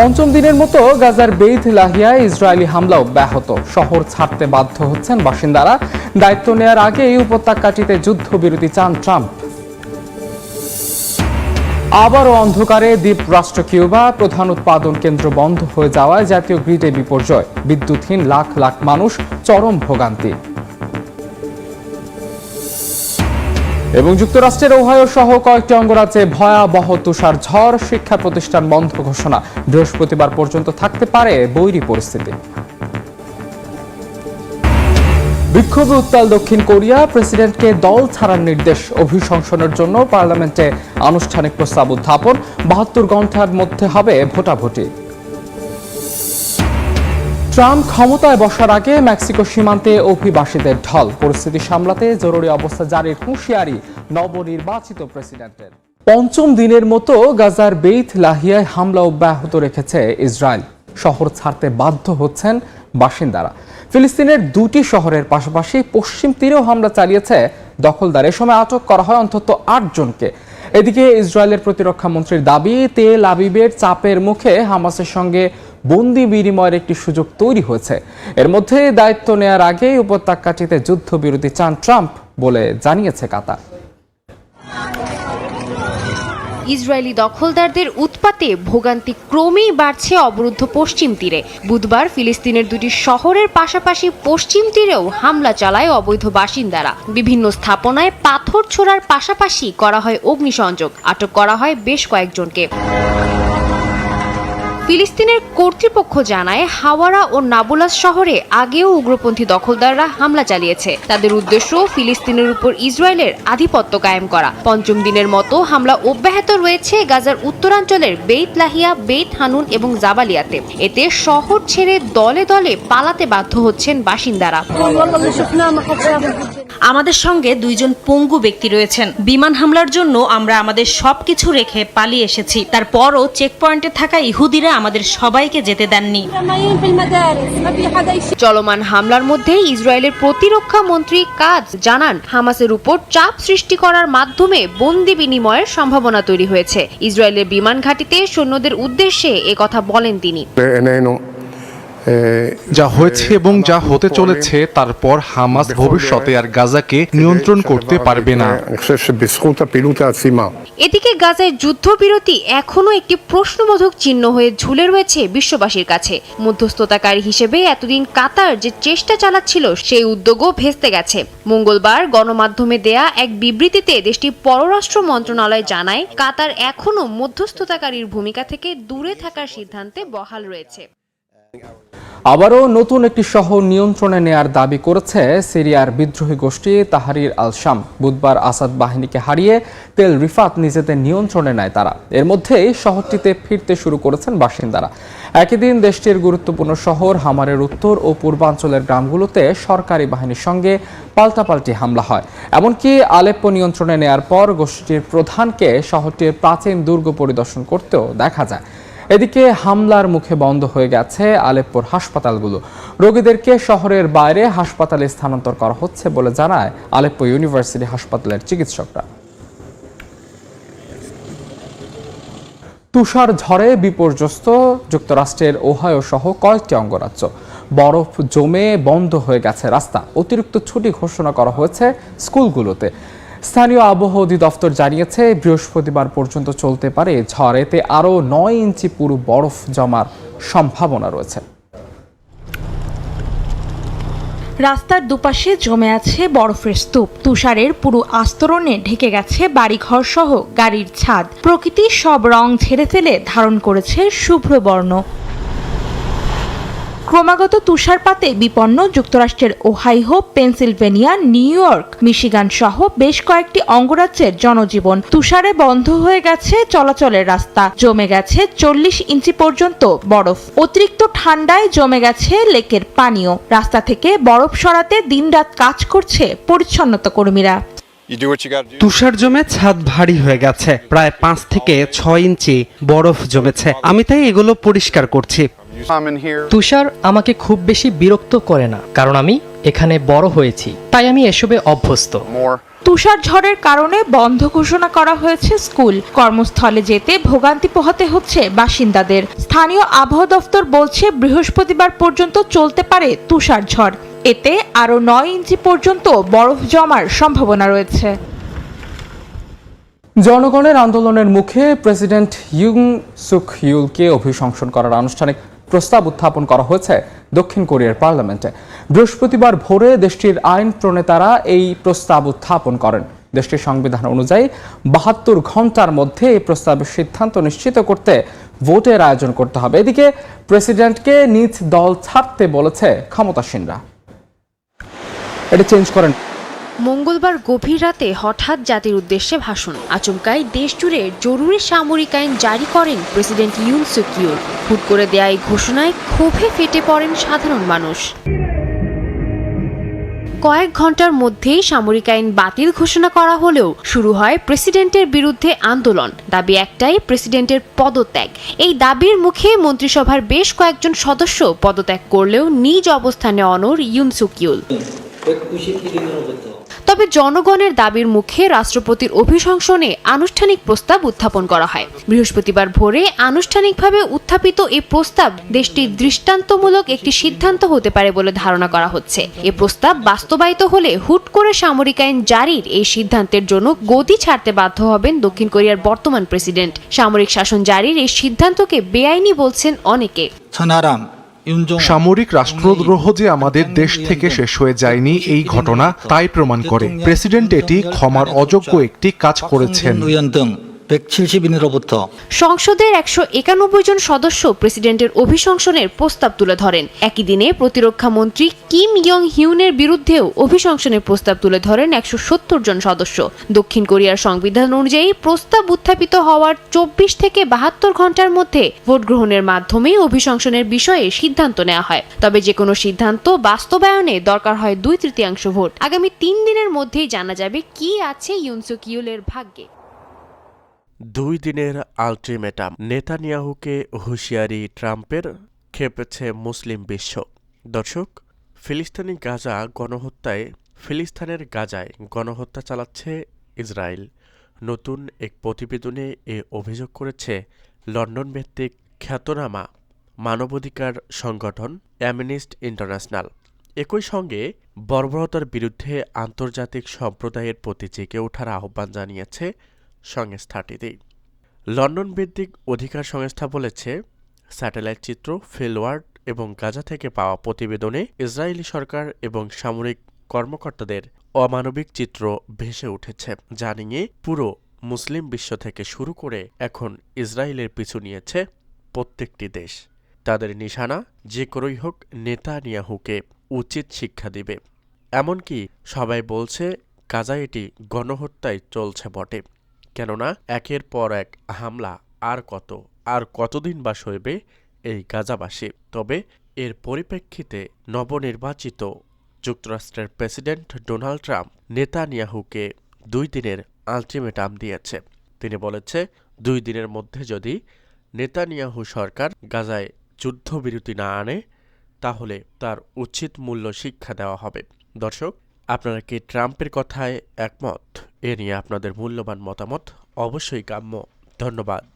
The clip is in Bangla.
পঞ্চম দিনের মতো গাজার বেইথ লাহিয়ায় ইসরায়েলি হামলা অব্যাহত শহর ছাড়তে বাধ্য হচ্ছেন বাসিন্দারা। দায়িত্ব নেয়ার আগেই উপত্যকাটিতে যুদ্ধবিরতি চান ট্রাম্প। আবারও অন্ধকারে দ্বীপ রাষ্ট্র কিউবা প্রধান উৎপাদন কেন্দ্র বন্ধ হয়ে যাওয়ায় জাতীয় গ্রিডে বিপর্যয়। বিদ্যুৎহীন লাখ লাখ মানুষ চরম ভোগান্তি। এবং যুক্তরাষ্ট্রের ওহাইও সহ কয়েকটি অঙ্গরাজ্যে ভয়াবহ তুষার ঝড়, শিক্ষা প্রতিষ্ঠান বন্ধ ঘোষণা। বৃহস্পতিবার পর্যন্ত থাকতে পারে বৈরী পরিস্থিতি। বিক্ষোভে উত্তাল দক্ষিণ কোরিয়া, প্রেসিডেন্টকে দল ছাড়ার নির্দেশ অভিশংসনের জন্য পার্লামেন্টে আনুষ্ঠানিক প্রস্তাব উত্থাপন। বাহাত্তর ঘণ্টার মধ্যে হবে ভোটাভুটি। ট্রাম্প ক্ষমতায় বসার আগে মেক্সিকো সীমান্তে অভিবাসীদের ঢল। পরিস্থিতি সামলাতে জরুরি অবস্থা জারির হুঁশিয়ারি নবনির্বাচিত প্রেসিডেন্টের। পঞ্চম দিনের মতো গাজার বেইথ লাহিয়ায় হামলা অব্যাহত রেখেছে ইসরায়েল। শহর ছাড়তে বাধ্য হচ্ছেন বাসিন্দারা। ফিলিস্তিনের দুটি শহরের পাশাপাশি পশ্চিম তীরেও হামলা চালিয়েছে দখলদার। এ সময় আটক করা হয় অন্তত আটজনকে এদিকে ইসরায়েলের প্রতিরক্ষা মন্ত্রীর দাবি, তেল আবিবের চাপের মুখে হামাসের সঙ্গে বন্দি বিনিময়ের একটি সুযোগ তৈরি হয়েছে। এর মধ্যে দায়িত্ব নেয়ার আগেই উপত্যকাটিতে যুদ্ধবিরতি চান ট্রাম্প বলে জানিয়েছে কাতার। ইসরায়েলি দখলদারদের উৎপাতে ভোগান্তি ক্রমেই বাড়ছে অবরুদ্ধ পশ্চিম তীরে। বুধবার ফিলিস্তিনের দুটি শহরের পাশাপাশি পশ্চিম তীরেও হামলা চালায় অবৈধ বাসিন্দারা। বিভিন্ন স্থাপনায় পাথর ছোড়ার পাশাপাশি করা হয় অগ্নিসংযোগ। আটক করা হয় বেশ কয়েকজনকে। ফিলিস্তিনের কর্তৃপক্ষ জানায়, হাওয়ারা ও নাবুলাস শহরে আগেও উগ্রপন্থী দখলদাররা হামলা চালিয়েছে। তাদের উদ্দেশ্য ফিলিস্তিনের উপর ইসরায়েলের আধিপত্য কায়েম করা। পঞ্চম দিনের মতো হামলা অব্যাহত রয়েছে গাজার উত্তরাঞ্চলের বেইত লাহিয়া, বেইত হানুন এবং জাবালিয়াতে। এতে শহর ছেড়ে দলে দলে পালাতে বাধ্য হচ্ছেন বাসিন্দারা। আমাদের সঙ্গে দুইজন পঙ্গু ব্যক্তি রয়েছেন। বিমান হামলার জন্য আমরা আমাদের সবকিছু রেখে পালিয়ে এসেছি। তারপরও চেক পয়েন্টে থাকা ইহুদিরা আমাদের সবাইকে যেতে দেননি। চলমান হামলার মধ্যে ইসরায়েলের প্রতিরক্ষা মন্ত্রী কাজ জানান হামাসের উপর চাপ সৃষ্টি করার মাধ্যমে বন্দি বিনিময়ের সম্ভাবনা তৈরি হয়েছে। ইসরায়েলের বিমান ঘাটিতে সৈন্যদের উদ্দেশ্যে কথা বলেন তিনি। যা হয়েছে এবং যা হতে চলেছে তারপর হামাস ভবিষ্যতে আর গাজাকে নিয়ন্ত্রণ করতে পারবে না। এদিকে গাজায় যুদ্ধবিরতি এখনও একটি প্রশ্নবোধক চিহ্ন হয়ে ঝুলে রয়েছে বিশ্ববাসীর কাছে। মধ্যস্থতাকারী হিসেবে এতদিন কাতার যে চেষ্টা চালাচ্ছিল সেই উদ্যোগও ভেস্তে গেছে। মঙ্গলবার গণমাধ্যমে দেয়া এক বিবৃতিতে দেশটির পররাষ্ট্র মন্ত্রণালয় জানায় কাতার এখনও মধ্যস্থতাকারীর ভূমিকা থেকে দূরে থাকার সিদ্ধান্তে বহাল রয়েছে। আবারও নতুন একটি শহর নিয়ন্ত্রণে নেয়ার দাবি করেছে সিরিয়ার বিদ্রোহী গোষ্ঠী তাহারির আল শাম বুধবার আসাদ বাহিনীকে হারিয়ে তেল রিফাত নিজেদের নিয়ন্ত্রণে নেয় তারা। এর মধ্যেই শহরটিতে ফিরতে শুরু করেছেন বাসিন্দারা। একই দিন দেশটির গুরুত্বপূর্ণ শহর হামারের উত্তর ও পূর্বাঞ্চলের গ্রামগুলোতে সরকারি বাহিনীর সঙ্গে পাল্টাপাল্টি হামলা হয়। এমনকি আলেপ্পো নিয়ন্ত্রণে নেয়ার পর গোষ্ঠীটির প্রধানকে শহরটির প্রাচীন দুর্গ পরিদর্শন করতেও দেখা যায়। এদিকে হামলার মুখে বন্ধ হয়ে গেছে আলেপ্পোর হাসপাতালগুলো। রোগীদেরকে শহরের বাইরে হাসপাতালে স্থানান্তর করা হচ্ছে বলে জানায় আলেপ্পো ইউনিভার্সিটি হাসপাতালের চিকিৎসকরা। তুষার ঝড়ে বিপর্যস্ত, যুক্তরাষ্ট্রের ওহাইও সহ কয়েকটি অঙ্গরাজ্য। বরফ জমে বন্ধ হয়ে গেছে রাস্তা। অতিরিক্ত ছুটি ঘোষণা করা হয়েছে স্কুলগুলোতে। স্থানীয় আবহাওয়া অধিদপ্তর জানিয়েছে, বৃহস্পতিবার পর্যন্ত চলতে পারে ঝড়। এতে আরও নয় ইঞ্চি পুরো বরফ জমার সম্ভাবনা রয়েছে। রাস্তার দুপাশে জমে আছে বরফের স্তূপ। তুষারের পুরো আস্তরণে ঢেকে গেছে বাড়িঘর সহ গাড়ির ছাদ। প্রকৃতি সব রং ঝেড়ে ফেলে ধারণ করেছে শুভ্র বর্ণ। ক্রমাগত তুষারপাতে বিপন্ন যুক্তরাষ্ট্রের Ohio Pennsylvania New York Michigan সহ বেশ কয়েকটি অঙ্গরাজ্যের জনজীবন তুষারে বন্ধ হয়ে গেছে চলাচলের রাস্তা। জমে গেছে চল্লিশ ইঞ্চি পর্যন্ত বরফ। অতিরিক্ত ঠান্ডায় জমে গেছে লেকের পানীয় রাস্তা থেকে বরফ সরাতে দিনরাত কাজ করছে পরিচ্ছন্নতা কর্মীরা. তুষার জমে ছাদ ভারী হয়ে গেছে। প্রায় পাঁচ থেকে ছয় ইঞ্চি বরফ জমেছে। আমি তাই এগুলো পরিষ্কার করছি. তুষার আমাকে খুব বেশি বিরক্ত করে না কারণ আমি এখানে বড় হয়েছি তাই আমি এসবে অভ্যস্ত। তুষার ঝড়ের কারণে বন্ধ ঘোষণা করা হয়েছে স্কুল। কর্মস্থলে যেতে ভোগান্তি পোহাতে হচ্ছে বাসিন্দাদের। স্থানীয় আবহাওয়া দফতর বলছে বৃহস্পতিবার পর্যন্ত চলতে পারে তুষার ঝড়। এতে আরও নয় ইঞ্চি পর্যন্ত বরফ জমার সম্ভাবনা রয়েছে। জনগণের আন্দোলনের মুখে প্রেসিডেন্ট ইউং সুক ইউলকে অভিশংসন করার আনুষ্ঠানিক প্রস্তাব উত্থাপন করা হয়েছে দক্ষিণ কোরিয়ার পার্লামেন্টে। বৃহস্পতিবার ভোরে দেশটির আইন প্রণেতারা এই প্রস্তাব উত্থাপন করেন। দেশটির সংবিধান অনুযায়ী বাহাত্তর ঘণ্টার মধ্যে এই প্রস্তাবের সিদ্ধান্ত নিশ্চিত করতে ভোটের আয়োজন করতে হবে। এদিকে প্রেসিডেন্টকে নিজ দল ছাড়তে বলেছে ক্ষমতাসীনরা। এটা চেঞ্জ করেন মঙ্গলবার গভীর রাতে হঠাৎ জাতির উদ্দেশ্যে ভাষণ। আচমকাই দেশ জুড়ে জরুরি সামরিক আইন জারি করেন প্রেসিডেন্ট ইউন সুকিউর হুট করে দেয়া এই ঘোষণায় ক্ষোভে ফেটে পড়েন সাধারণ মানুষ। কয়েক ঘণ্টার মধ্যেই সামরিক আইন বাতিল ঘোষণা করা হলেও শুরু হয় প্রেসিডেন্টের বিরুদ্ধে আন্দোলন। দাবি একটাই, প্রেসিডেন্টের পদত্যাগ। এই দাবির মুখে মন্ত্রিসভার বেশ কয়েকজন সদস্য পদত্যাগ করলেও নিজ অবস্থানে অনর ইউন সুকিউল তবে জনগণের দাবির মুখে রাষ্ট্রপতির অভিশংসনে আনুষ্ঠানিক প্রস্তাব উত্থাপন করা হয়। বৃহস্পতিবার ভোরে আনুষ্ঠানিকভাবে উত্থাপিত এই প্রস্তাব দেশটির দৃষ্টান্তমূলক একটি সিদ্ধান্ত হতে পারে বলে ধারণা করা হচ্ছে। এ প্রস্তাব বাস্তবায়িত হলে হুট করে সামরিক আইন জারির এই সিদ্ধান্তের জন্য গতি ছাড়তে বাধ্য হবেন দক্ষিণ কোরিয়ার বর্তমান প্রেসিডেন্ট। সামরিক শাসন জারির এই সিদ্ধান্তকে বেআইনি বলছেন অনেকে। সামরিক রাষ্ট্রদ্রোহ যে আমাদের দেশ থেকে শেষ হয়ে যায়নি এই ঘটনা তাই প্রমাণ করে। প্রেসিডেন্ট এটি ক্ষমার অযোগ্য একটি কাজ করেছেন। 170인으로부터 সংসদের একশো একানব্বই জন সদস্য প্রেসিডেন্টের অভিশংসনের প্রস্তাব তুলে ধরেন একই দিনে প্রতিরক্ষা মন্ত্রী কিম ইয়ং হিউনের বিরুদ্ধেও অভিশংসনের প্রস্তাব তুলে ধরেন একশো সত্তর জন সদস্য দক্ষিণ কোরিয়ার সংবিধান অনুযায়ী প্রস্তাব উত্থাপিত হওয়ার চব্বিশ থেকে বাহাত্তর ঘন্টার মধ্যে ভোট গ্রহণের মাধ্যমে অভিশংসনের বিষয়ে সিদ্ধান্ত নেওয়া হয় তবে যে কোনো সিদ্ধান্ত বাস্তবায়নে দরকার হয় দুই তৃতীয়াংশ ভোট আগামী তিন দিনের মধ্যেই জানা যাবে কি আছে ইউনসুক ইউলের ভাগ্যে দুই দিনের আলটিমেটাম। নেতানিয়াহুকে হুঁশিয়ারি ট্রাম্পের, খেপেছে মুসলিম বিশ্ব। দর্শক, ফিলিস্তিনি গাজা গণহত্যায়, ফিলিস্তিনের গাজায় গণহত্যা চালাচ্ছে ইসরায়েল। নতুন এক প্রতিবেদনে এ অভিযোগ করেছে লন্ডন ভিত্তিক খ্যাতনামা মানবাধিকার সংগঠন অ্যামনিস্ট ইন্টারন্যাশনাল। একই সঙ্গে বর্বরতার বিরুদ্ধে আন্তর্জাতিক সম্প্রদায়ের প্রতি জেগে ওঠার আহ্বান জানিয়েছে সংস্থাটিতে লন্ডন ভিত্তিক অধিকার সংস্থা বলেছে, স্যাটেলাইট চিত্র ফিলওয়ার্ড এবং গাজা থেকে পাওয়া প্রতিবেদনে ইসরায়েলি সরকার এবং সামরিক কর্মকর্তাদের অমানবিক চিত্র ভেসে উঠেছে, যা নিয়ে পুরো মুসলিম বিশ্ব থেকে শুরু করে এখন ইসরায়েলের পিছু নিয়েছে প্রত্যেকটি দেশ। তাদের নিশানা, যে করেই হোক নেতানিয়াহুকে উচিত শিক্ষা দিবে। এমনকি সবাই বলছে, গাজায় এটি গণহত্যায় চলছে বটে। কেননা একের পর এক হামলা আর কত, আর কতদিন বা সইবে এই গাজাবাসী। তবে এর পরিপ্রেক্ষিতে নবনির্বাচিত যুক্তরাষ্ট্রের প্রেসিডেন্ট ডোনাল্ড ট্রাম্প নেতানিয়াহুকে দুই দিনের আলটিমেটাম দিয়েছে। তিনি বলেছে, দুই দিনের মধ্যে যদি নেতানিয়াহু সরকার গাজায় যুদ্ধবিরতি না আনে, তাহলে তার উচিত মূল্য শিক্ষা দেওয়া হবে। দর্শক, আপনারা কি ট্রাম্পের কথায় একমত? এ নিয়ে আপনাদের মূল্যবান মতামত অবশ্যই কাম্য। ধন্যবাদ।